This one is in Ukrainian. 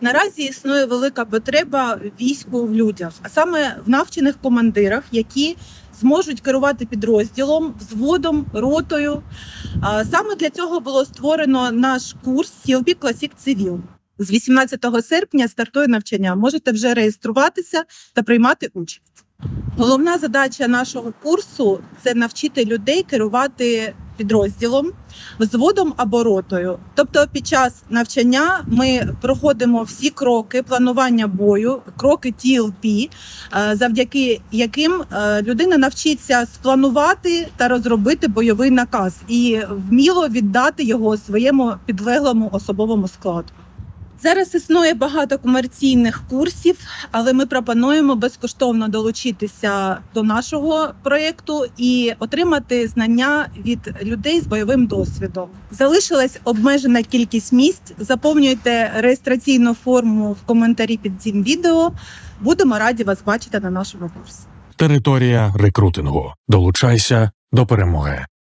Наразі існує велика потреба війську в людях, а саме в навчених командирах, які зможуть керувати підрозділом, взводом, ротою. Саме для цього було створено наш курс CLP Classic Civil. З 18 серпня стартує навчання. Можете вже реєструватися та приймати участь. Головна задача нашого курсу це навчити людей керувати підрозділом, взводом або ротою. Тобто, під час навчання ми проходимо всі кроки планування бою, кроки TLP, е, завдяки яким е, людина навчиться спланувати та розробити бойовий наказ і вміло віддати його своєму підлеглому особовому складу. Зараз існує багато комерційних курсів, але ми пропонуємо безкоштовно долучитися до нашого проєкту і отримати знання від людей з бойовим досвідом. Залишилась обмежена кількість місць. Заповнюйте реєстраційну форму в коментарі під цим відео. Будемо раді вас бачити на нашому курсі. Територія рекрутингу. Долучайся до перемоги.